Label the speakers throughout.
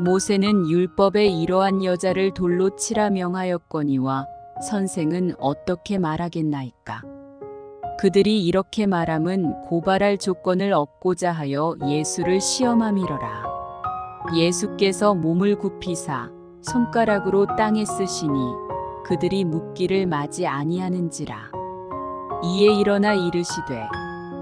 Speaker 1: 모세는 율법에 이러한 여자를 돌로 치라 명하였거니와 선생은 어떻게 말하겠나이까? 그들이 이렇게 말함은 고발할 조건을 얻고자 하여 예수를 시험함이러라. 예수께서 몸을 굽히사 손가락으로 땅에 쓰시니 그들이 묻기를 마지 아니하는지라. 이에 일어나 이르시되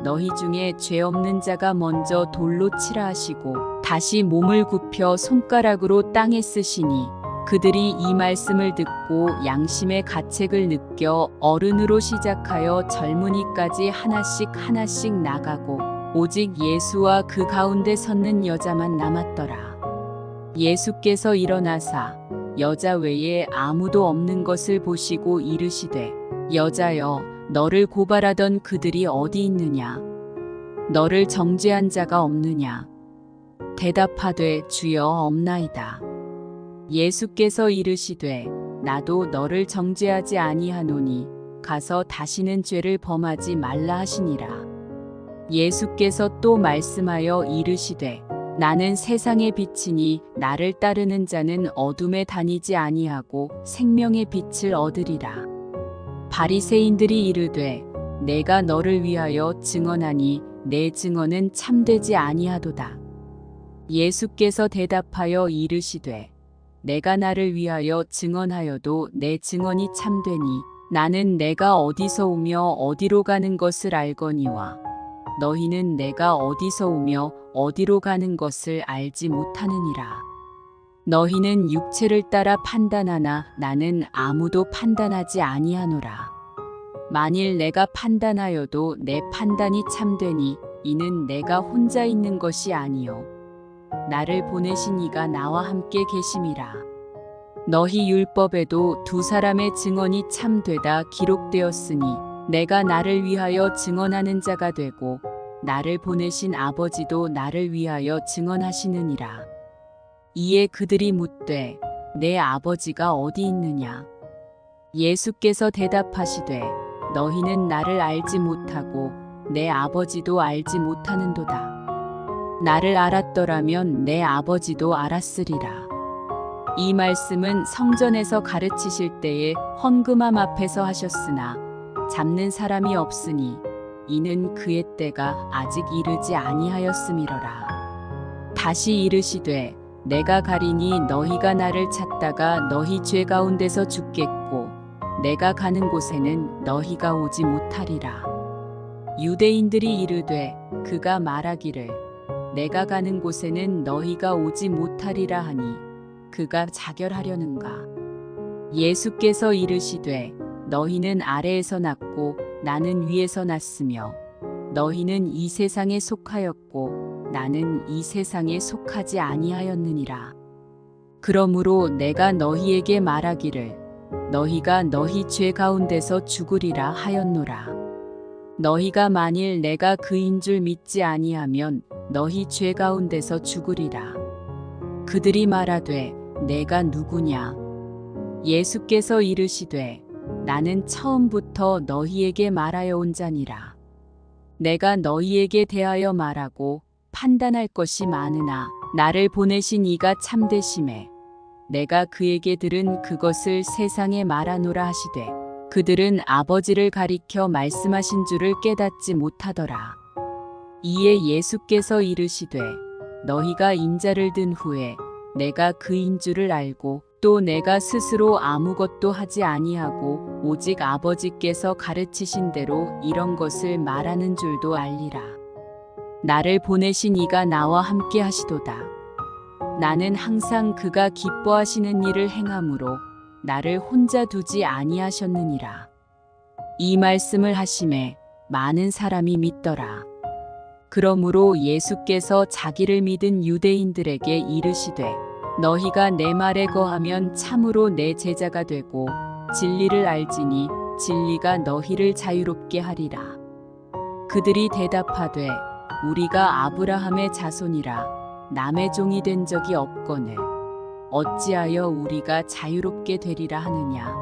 Speaker 1: 너희 중에 죄 없는 자가 먼저 돌로 치라 하시고 다시 몸을 굽혀 손가락으로 땅에 쓰시니 그들이 이 말씀을 듣고 양심의 가책을 느껴 어른으로 시작하여 젊은이까지 하나씩 하나씩 나가고 오직 예수와 그 가운데 섰는 여자만 남았더라. 예수께서 일어나사 여자 외에 아무도 없는 것을 보시고 이르시되 여자여 너를 고발하던 그들이 어디 있느냐 너를 정죄한 자가 없느냐 대답하되 주여 없나이다 예수께서 이르시되 나도 너를 정죄하지 아니하노니 가서 다시는 죄를 범하지 말라 하시니라 예수께서 또 말씀하여 이르시되 나는 세상의 빛이니 나를 따르는 자는 어둠에 다니지 아니하고 생명의 빛을 얻으리라. 바리새인들이 이르되 내가 너를 위하여 증언하니 내 증언은 참되지 아니하도다. 예수께서 대답하여 이르시되 내가 나를 위하여 증언하여도 내 증언이 참되니 나는 내가 어디서 오며 어디로 가는 것을 알거니와 너희는 내가 어디서 오며 어디로 가는 것을 알지 못하느니라. 너희는 육체를 따라 판단하나 나는 아무도 판단하지 아니하노라. 만일 내가 판단하여도 내 판단이 참되니 이는 내가 혼자 있는 것이 아니요 나를 보내신 이가 나와 함께 계심이라. 너희 율법에도 두 사람의 증언이 참되다 기록되었으니 내가 나를 위하여 증언하는 자가 되고 나를 보내신 아버지도 나를 위하여 증언하시느니라. 이에 그들이 묻되 내 아버지가 어디 있느냐? 예수께서 대답하시되 너희는 나를 알지 못하고 내 아버지도 알지 못하는도다. 나를 알았더라면 내 아버지도 알았으리라. 이 말씀은 성전에서 가르치실 때에 헌금함 앞에서 하셨으나 잡는 사람이 없으니 이는 그의 때가 아직 이르지 아니하였음이러라. 다시 이르시되 내가 가리니 너희가 나를 찾다가 너희 죄 가운데서 죽겠고 내가 가는 곳에는 너희가 오지 못하리라. 유대인들이 이르되 그가 말하기를 내가 가는 곳에는 너희가 오지 못하리라 하니 그가 자결하려는가. 예수께서 이르시되 너희는 아래에서 났고 나는 위에서 났으며 너희는 이 세상에 속하였고 나는 이 세상에 속하지 아니하였느니라. 그러므로 내가 너희에게 말하기를 너희가 너희 죄 가운데서 죽으리라 하였노라. 너희가 만일 내가 그인 줄 믿지 아니하면 너희 죄 가운데서 죽으리라. 그들이 말하되 내가 누구냐? 예수께서 이르시되 나는 처음부터 너희에게 말하여 온 자니라. 내가 너희에게 대하여 말하고 판단할 것이 많으나 나를 보내신 이가 참되심에 내가 그에게 들은 그것을 세상에 말하노라 하시되 그들은 아버지를 가리켜 말씀하신 줄을 깨닫지 못하더라. 이에 예수께서 이르시되 너희가 인자를 든 후에 내가 그인 줄을 알고 또 내가 스스로 아무것도 하지 아니하고 오직 아버지께서 가르치신 대로 이런 것을 말하는 줄도 알리라. 나를 보내신 이가 나와 함께 하시도다. 나는 항상 그가 기뻐하시는 일을 행함으로 나를 혼자 두지 아니하셨느니라. 이 말씀을 하심에 많은 사람이 믿더라. 그러므로 예수께서 자기를 믿은 유대인들에게 이르시되 너희가 내 말에 거하면 참으로 내 제자가 되고 진리를 알지니 진리가 너희를 자유롭게 하리라. 그들이 대답하되 우리가 아브라함의 자손이라 남의 종이 된 적이 없거늘 어찌하여 우리가 자유롭게 되리라 하느냐.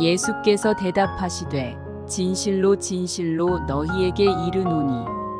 Speaker 1: 예수께서 대답하시되 진실로 진실로 너희에게 이르노니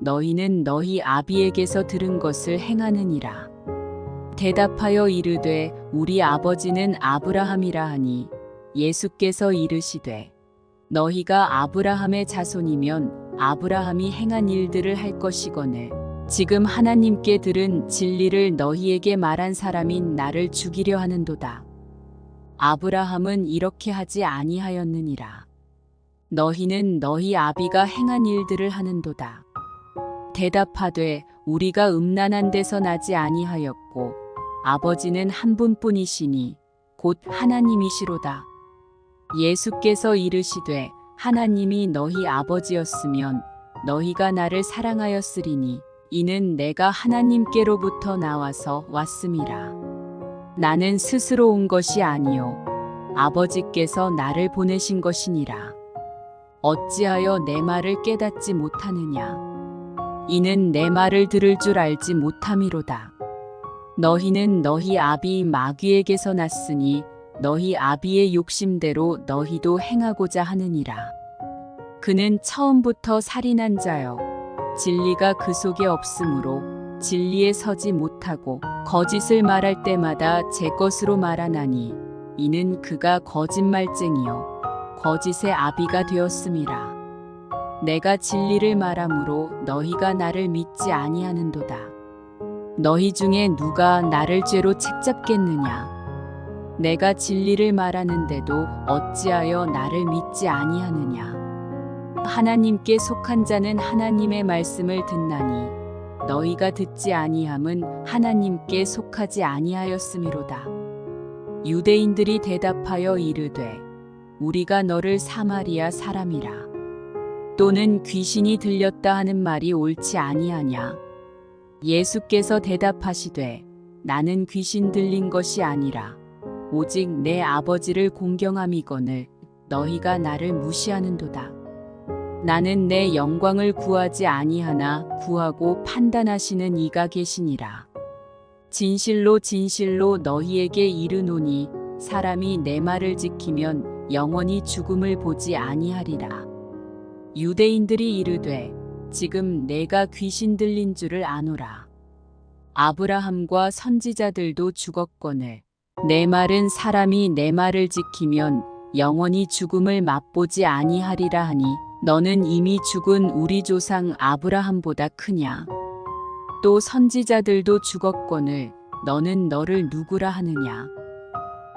Speaker 1: 너희는 너희 아비에게서 들은 것을 행하느니라. 대답하여 이르되 우리 아버지는 아브라함이라 하니 예수께서 이르시되 너희가 아브라함의 자손이면 아브라함이 행한 일들을 할 것이거늘 지금 하나님께 들은 진리를 너희에게 말한 사람인 나를 죽이려 하는도다. 아브라함은 이렇게 하지 아니하였느니라. 너희는 너희 아비가 행한 일들을 하는도다. 대답하되 우리가 음란한 데서 나지 아니하였고 아버지는 한 분뿐이시니 곧 하나님이시로다. 예수께서 이르시되 하나님이 너희 아버지였으면 너희가 나를 사랑하였으리니 이는 내가 하나님께로부터 나와서 왔음이라. 나는 스스로 온 것이 아니요 아버지께서 나를 보내신 것이니라. 어찌하여 내 말을 깨닫지 못하느냐? 이는 내 말을 들을 줄 알지 못함이로다. 너희는 너희 아비 마귀에게서 났으니 너희 아비의 욕심대로 너희도 행하고자 하느니라. 그는 처음부터 살인한 자여 진리가 그 속에 없으므로 진리에 서지 못하고 거짓을 말할 때마다 제 것으로 말하나니 이는 그가 거짓말쟁이요 거짓의 아비가 되었음이라. 내가 진리를 말함으로 너희가 나를 믿지 아니하는도다. 너희 중에 누가 나를 죄로 책잡겠느냐? 내가 진리를 말하는데도 어찌하여 나를 믿지 아니하느냐? 하나님께 속한 자는 하나님의 말씀을 듣나니 너희가 듣지 아니함은 하나님께 속하지 아니하였음이로다. 유대인들이 대답하여 이르되 우리가 너를 사마리아 사람이라 또는 귀신이 들렸다 하는 말이 옳지 아니하냐? 예수께서 대답하시되 나는 귀신 들린 것이 아니라 오직 내 아버지를 공경함이거늘 너희가 나를 무시하는도다. 나는 내 영광을 구하지 아니하나 구하고 판단하시는 이가 계시니라. 진실로 진실로 너희에게 이르노니 사람이 내 말을 지키면 영원히 죽음을 보지 아니하리라. 유대인들이 이르되 지금 내가 귀신 들린 줄을 아노라. 아브라함과 선지자들도 죽었거늘 내 말은 사람이 내 말을 지키면 영원히 죽음을 맛보지 아니하리라 하니 너는 이미 죽은 우리 조상 아브라함보다 크냐? 또 선지자들도 죽었거늘 너는 너를 누구라 하느냐?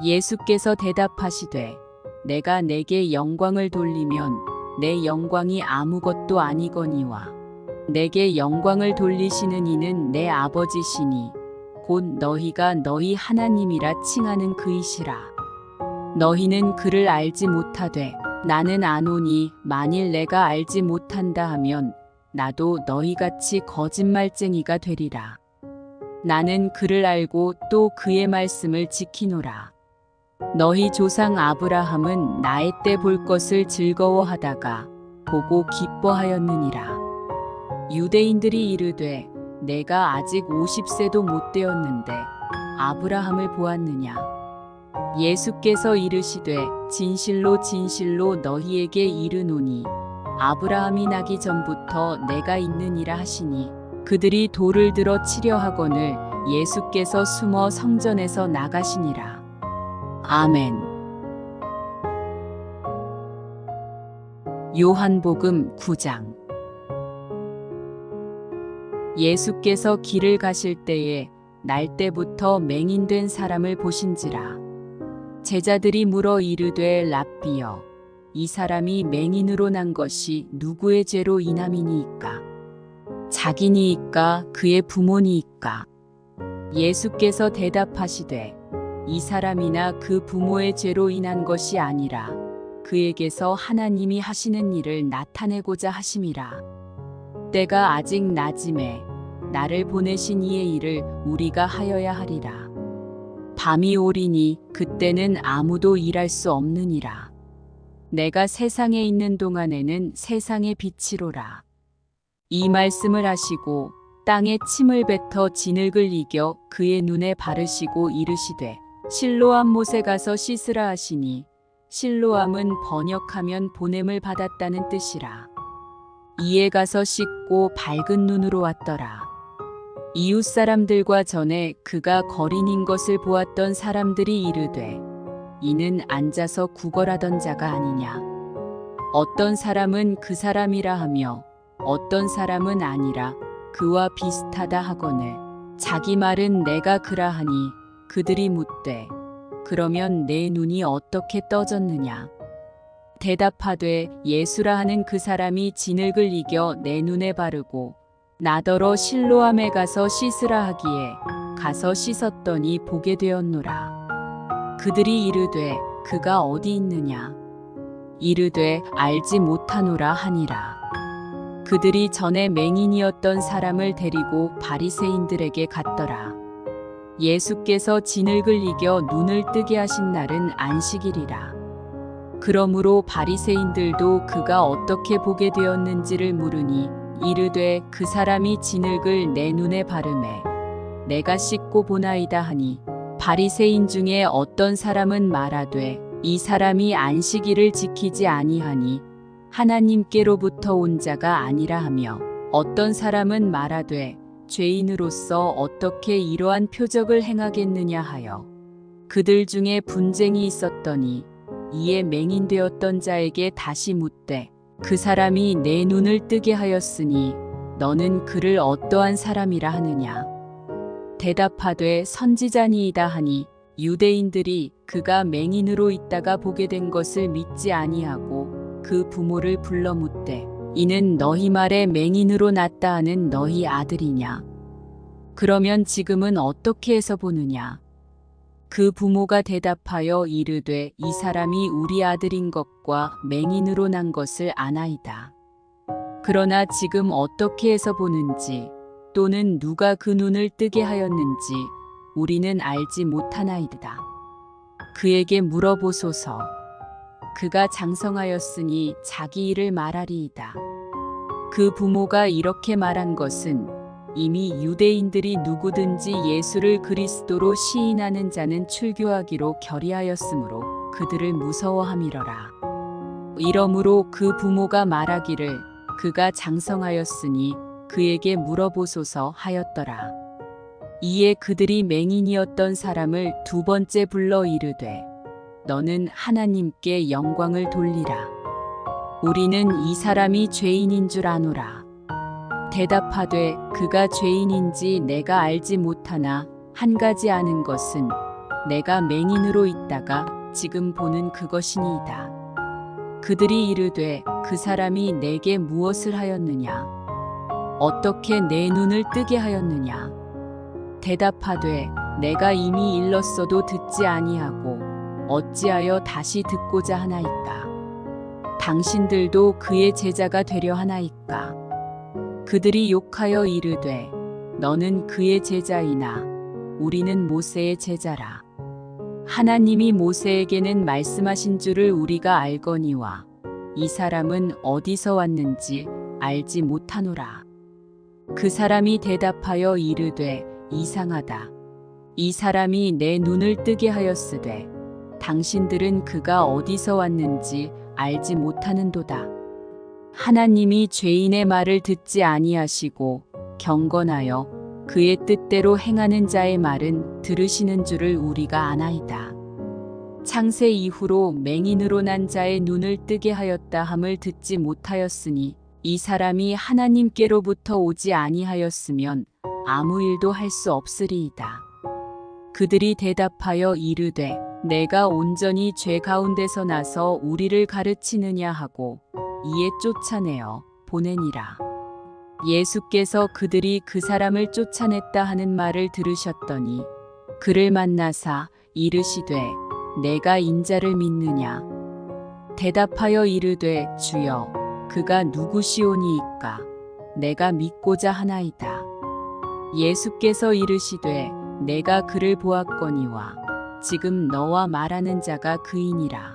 Speaker 1: 예수께서 대답하시되 내가 내게 영광을 돌리면 내 영광이 아무것도 아니거니와 내게 영광을 돌리시는 이는 내 아버지시니 곧 너희가 너희 하나님이라 칭하는 그이시라. 너희는 그를 알지 못하되 나는 아노니 만일 내가 알지 못한다 하면 나도 너희같이 거짓말쟁이가 되리라. 나는 그를 알고 또 그의 말씀을 지키노라 너희 조상 아브라함은 나의 때 볼 것을 즐거워하다가 보고 기뻐하였느니라. 유대인들이 이르되 내가 아직 50세도 못 되었는데 아브라함을 보았느냐. 예수께서 이르시되 진실로 진실로 너희에게 이르노니 아브라함이 나기 전부터 내가 있느니라 하시니 그들이 돌을 들어 치려 하거늘 예수께서 숨어 성전에서 나가시니라. 아멘. 요한복음 9장. 예수께서 길을 가실 때에 날 때부터 맹인된 사람을 보신지라. 제자들이 물어 이르되 랍비여 이 사람이 맹인으로 난 것이 누구의 죄로 인함이니이까? 자기니이까? 그의 부모니이까? 예수께서 대답하시되 이 사람이나 그 부모의 죄로 인한 것이 아니라 그에게서 하나님이 하시는 일을 나타내고자 하심이라. 때가 아직 낮음에 나를 보내신 이의 일을 우리가 하여야 하리라. 밤이 오리니 그때는 아무도 일할 수 없느니라. 내가 세상에 있는 동안에는 세상의 빛이로라. 이 말씀을 하시고 땅에 침을 뱉어 진흙을 이겨 그의 눈에 바르시고 이르시되 실로암 못에 가서 씻으라 하시니 실로암은 번역하면 보냄을 받았다는 뜻이라. 이에 가서 씻고 밝은 눈으로 왔더라. 이웃 사람들과 전에 그가 거린인 것을 보았던 사람들이 이르되 이는 앉아서 구걸하던 자가 아니냐. 어떤 사람은 그 사람이라 하며 어떤 사람은 아니라 그와 비슷하다 하거늘 자기 말은 내가 그라 하니 그들이 묻되 그러면 내 눈이 어떻게 떠졌느냐? 대답하되 예수라 하는 그 사람이 진흙을 이겨 내 눈에 바르고 나더러 실로암에 가서 씻으라 하기에 가서 씻었더니 보게 되었노라. 그들이 이르되 그가 어디 있느냐? 이르되 알지 못하노라 하니라. 그들이 전에 맹인이었던 사람을 데리고 바리새인들에게 갔더라. 예수께서 진흙을 이겨 눈을 뜨게 하신 날은 안식일이라. 그러므로 바리새인들도 그가 어떻게 보게 되었는지를 물으니 이르되 그 사람이 진흙을 내 눈에 바르매 내가 씻고 보나이다 하니 바리새인 중에 어떤 사람은 말하되 이 사람이 안식일을 지키지 아니하니 하나님께로부터 온 자가 아니라 하며 어떤 사람은 말하되 죄인으로서 어떻게 이러한 표적을 행하겠느냐 하여 그들 중에 분쟁이 있었더니 이에 맹인되었던 자에게 다시 묻되 그 사람이 내 눈을 뜨게 하였으니 너는 그를 어떠한 사람이라 하느냐? 대답하되 선지자니이다 하니 유대인들이 그가 맹인으로 있다가 보게 된 것을 믿지 아니하고 그 부모를 불러 묻되 이는 너희 말에 맹인으로 났다 하는 너희 아들이냐? 그러면 지금은 어떻게 해서 보느냐? 그 부모가 대답하여 이르되 이 사람이 우리 아들인 것과 맹인으로 난 것을 아나이다. 그러나 지금 어떻게 해서 보는지 또는 누가 그 눈을 뜨게 하였는지 우리는 알지 못하나이다. 그에게 물어보소서 그가 장성하였으니 자기 일을 말하리이다. 그 부모가 이렇게 말한 것은 이미 유대인들이 누구든지 예수를 그리스도로 시인하는 자는 출교하기로 결의하였으므로 그들을 무서워함이러라. 이러므로 그 부모가 말하기를 그가 장성하였으니 그에게 물어보소서 하였더라. 이에 그들이 맹인이었던 사람을 두 번째 불러 이르되 너는 하나님께 영광을 돌리라. 우리는 이 사람이 죄인인 줄 아노라. 대답하되 그가 죄인인지 내가 알지 못하나 한 가지 아는 것은 내가 맹인으로 있다가 지금 보는 그것이니이다. 그들이 이르되 그 사람이 내게 무엇을 하였느냐? 어떻게 내 눈을 뜨게 하였느냐? 대답하되 내가 이미 일렀어도 듣지 아니하고 어찌하여 다시 듣고자 하나이까? 당신들도 그의 제자가 되려 하나이까? 그들이 욕하여 이르되 너는 그의 제자이나 우리는 모세의 제자라. 하나님이 모세에게는 말씀하신 줄을 우리가 알거니와 이 사람은 어디서 왔는지 알지 못하노라. 그 사람이 대답하여 이르되 이상하다. 이 사람이 내 눈을 뜨게 하였으되 당신들은 그가 어디서 왔는지 알지 못하는도다. 하나님이 죄인의 말을 듣지 아니하시고 경건하여 그의 뜻대로 행하는 자의 말은 들으시는 줄을 우리가 아나이다. 창세 이후로 맹인으로 난 자의 눈을 뜨게 하였다 함을 듣지 못하였으니 이 사람이 하나님께로부터 오지 아니하였으면 아무 일도 할 수 없으리이다. 그들이 대답하여 이르되 내가 온전히 죄 가운데서 나서 우리를 가르치느냐 하고 이에 쫓아내어 보내니라. 예수께서 그들이 그 사람을 쫓아냈다 하는 말을 들으셨더니 그를 만나사 이르시되 내가 인자를 믿느냐? 대답하여 이르되 주여 그가 누구시오니이까? 내가 믿고자 하나이다. 예수께서 이르시되 내가 그를 보았거니와 지금 너와 말하는 자가 그이니라.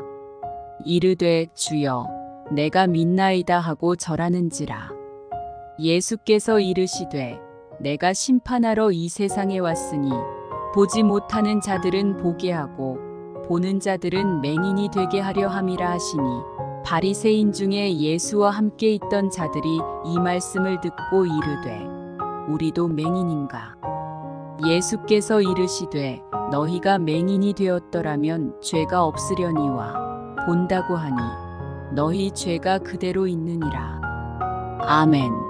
Speaker 1: 이르되 주여 내가 믿나이다 하고 절하는지라. 예수께서 이르시되 내가 심판하러 이 세상에 왔으니 보지 못하는 자들은 보게 하고 보는 자들은 맹인이 되게 하려 함이라 하시니 바리새인 중에 예수와 함께 있던 자들이 이 말씀을 듣고 이르되 우리도 맹인인가? 예수께서 이르시되 너희가 맹인이 되었더라면 죄가 없으려니와 본다고 하니 너희 죄가 그대로 있느니라. 아멘